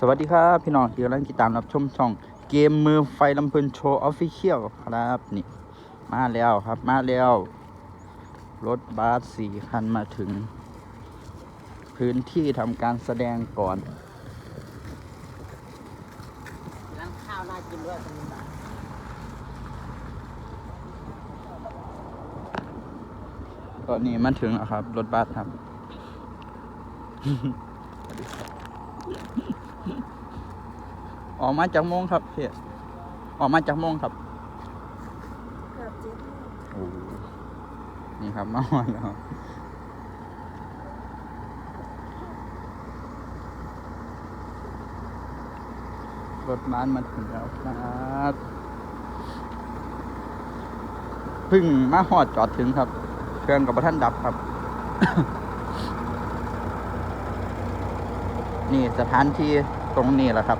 สวัสดีครับพี่น้องที่กำลังติดตามรับชมช่อง เกมมือไฟลำเพลินโชว์ออฟฟิเชียลครับนี่ มาแล้วครับมาแล้ว รถบัสสี่คันมาถึง พื้นที่ทำการแสดงก่อนร้านข้าวน่ากินด้วยตรงนี้นะตอนนี้มาถึงแล้วครับ รถบัสครับ ออกมาจากโมงครับเพี่ออกมาจากโมงครับเกือบเจ็ดโอ้นี่ครับมาหอดแล้วรถม้านมาถึงแล้วครับเพึ่งมาหอดจอดถึงครับเครื่องกับท่านดับครับ นี่สถานที่ตรงนี้แหละครับ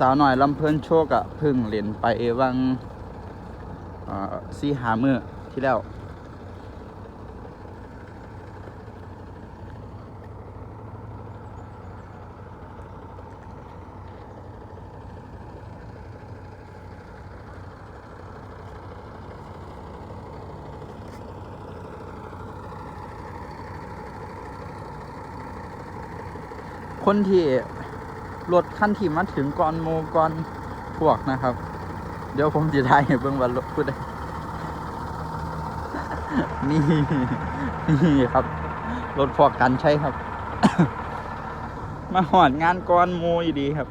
สาวหน่อยลำเพลินโชคอะพึ่งเหรียนไปเอวังซีหามือที่แล้วคนที่ รถขั้นที่มาถึงก่อนโมก่อนพวกนะครับ เดี๋ยวผมจะทายให้เบิ่งว่ารถพูดได้นี่นี่ครับ รถพวกกันใช่ครับ มาหอดงานก่อนโมอยู่ดีครับ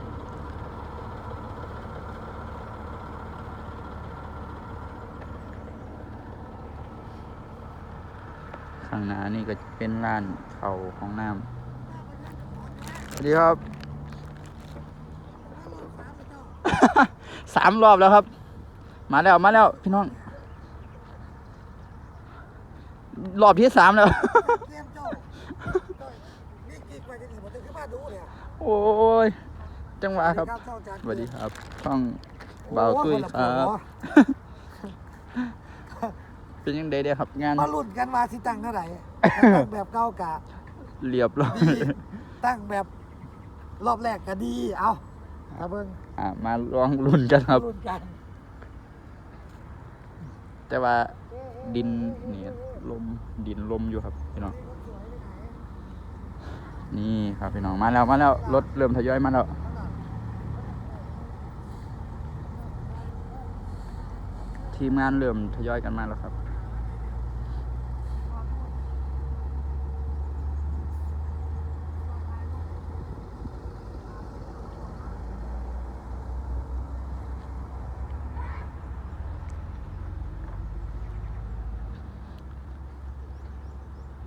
ข้างหน้านี่ก็จะเป็นร้านเขาของน้ำสวัสดีครับ สามรอบแล้วครับ มาแล้วมาแล้วพี่น้อง รอบที่สามแล้วเตรียมโจ้นี่กินไปจะถึงผมจะขึ้นมาดูเนี่ยโอ้ย จังหวะครับช่องจานสวัสดีครับช่องเบาตุ้ยครับเป็นยังไงเดียครับงานมาลุ้นกันว่าสิตั้งเท่าไหร่ตั้งแบบเก้ากะเรียบร้อยดีตั้งแบบรอบแรกก็ดี เอา ถ้าเบิ่งอ่ามาลองลุ้นกันครับลุ้นกันแต่ว่าดินนี่ลมดินลมอยู่ครับพี่น้องนี่ครับพี่น้องมาแล้วมาแล้วรถเริ่มทยอยมาแล้วทีมงานเริ่มทยอยกันมาแล้วครับ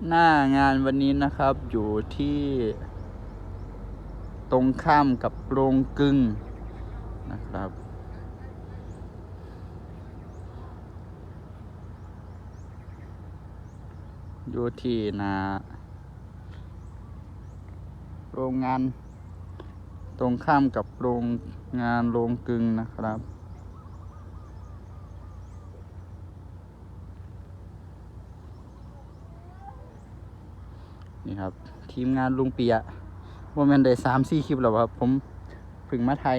หน้างานวันนี้นะครับอยู่ที่ ตรงข้ามกับโรงกลึงนะครับ อยู่ที่นาโรงงาน ตรงข้ามกับโรงงานโรงกลึงนะครับ นี่ครับ ทีมงานลุงเปียว่ามันได้สามสี่คลิปแล้วครับ ผมพึ่งมาไทย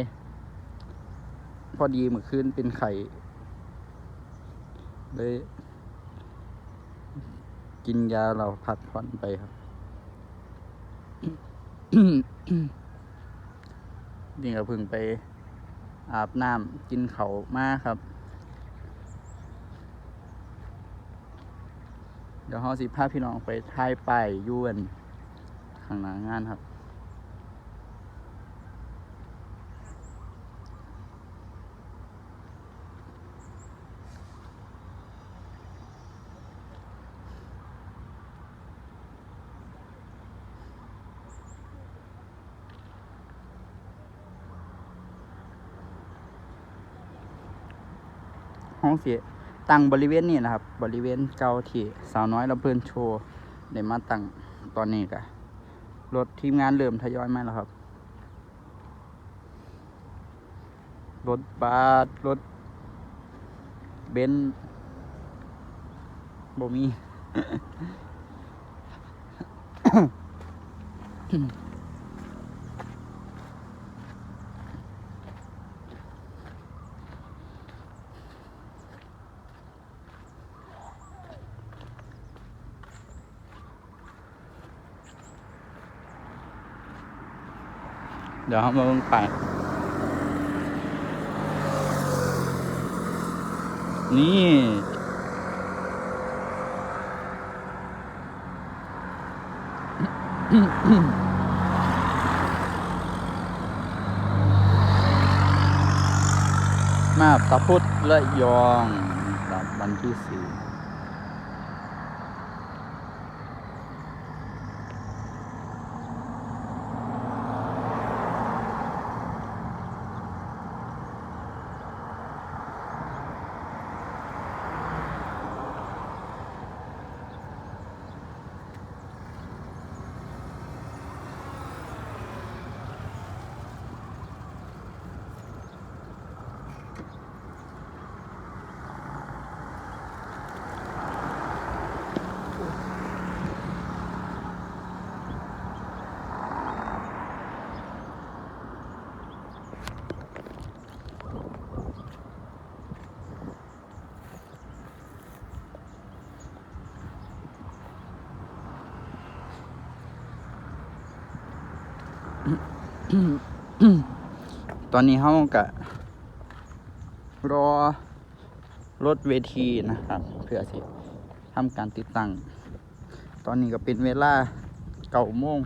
พอดีเมื่อคืนเป็นไข่เลยกินยาเราพักผ่อนไปครับ นี่ก็เพึ่งไปอาบน้ำกินเขามาครับ เดี๋ยวเฮาสิพาพี่น้องไปถ่ายป้ายยวนข้างหน้างานครับห้องเสีย ตั้งบริเวณนี้นะครับ บริเวณเก่าที่สาวน้อยลำเพลินโชว์ได้มาตั้งตอนนี้กะรถทีมงานเริ่มทยอยมาแล้วครับ รถบัสรถเบนซ์บ่มี เดี๋ยวเรามาเบิ่งไป นี่มาตะพุธและยองบวันที่สี่ ตอนนี้เขากะรอรถเวทีนะครับ เพื่อที่ทำการติดตั้ง ตอนนี้ก็เป็นเวลาเก้าโมง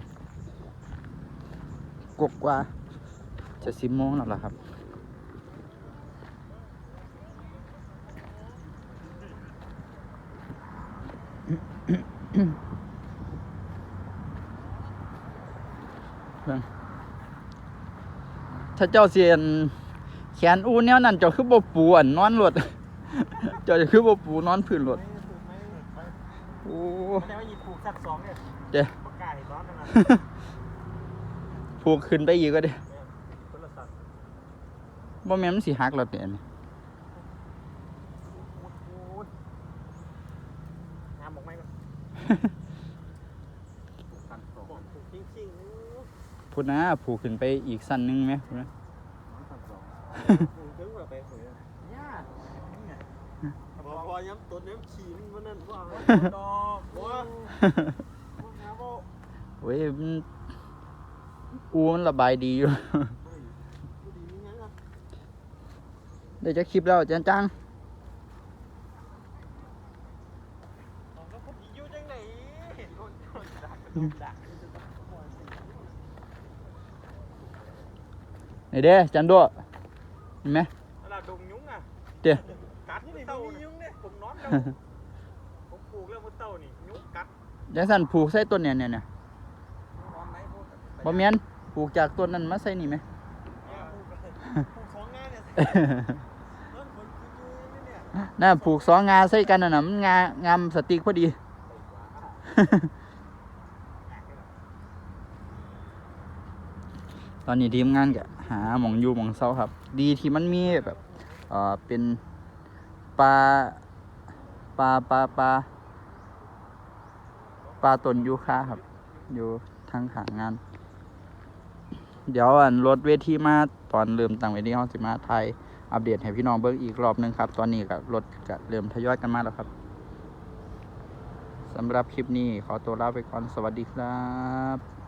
กกว่าจะสิบโมงแล้วล่ะครับเบิ่ง ถ้าเจ้าเสียนแขนอูแนวนั้นเจ้าคือบ่ปูอันนอนรถเจ้าจะคือบ่ปูนอนพื้นรถโอ้ไม่ได้ว่าหยิบผูกสักสองเนี่ยเจ้ประกาศร้อนนาดผูกขึ้นไปอีกก็ได้คนละสัตว์บ่แม่นมันสิหักแล้วเนี่ยอันนี้พูดพูดงามบอกไหมก่อนบอกผูกจริงๆนึก พุ่นนะผูกขึ้นไปอีกสั้นหนึงไหมพุ่นนะผูกถึงแบบไปเหยย่าเนี่ยพอพอย้ำตัวน้ำขี่มันวันนั้นว่าดอกว่าว่าหาว่าเว้ยมันอูมันระบายดีอยู่ผู้ดีนี่ยังอะเดี๋ยวจะคลิปแล้วอาจารย์จังแล้วผู้ดีอยู่จังไหนเห็นโดนโดนดักโด นดักนี่เด้อาจันด้วยเห็นไหมเวลาดมยุงอะเดี๋ยวกัดนี่เต่ามียุงเนี่ยผมนอนแล้วผมปลูกแล้วมันเต่านี่ยุงกัดจังสันผูกใส่ต้นเนี่ยเนี่ยเนี่ยนอนไหนพวกบ่แม่นผูกจากต้นนั้นมาใส่นี่ไหมเนี่ยปลูกปลูกสองงานเนี่ยเริ่มฝนคุยๆเนี่ยน่าผูกสองงาใส่กันน่ะนะมันงางามสติกพอดีตอนนี้ทีมงานก็ หาหมองอยู่หมองเศร้าครับ ดีที่มันมีแบบเออเป็นปลาปลาปลาปลาปลาตนยูคาครับ อยู่ทางขางงาน เดี๋ยวอันรถเวทีมาตอนเริ่มตั้งเวทีเขาสิมาไทยอัปเดตให้พี่น้องเบิ่งอีกรอบหนึงครับ ตอนนี้กับรถก็เริ่มทยอยกันมาแล้วครับสำหรับคลิปนี้ขอตัวลาไปก่อนสวัสดีครับ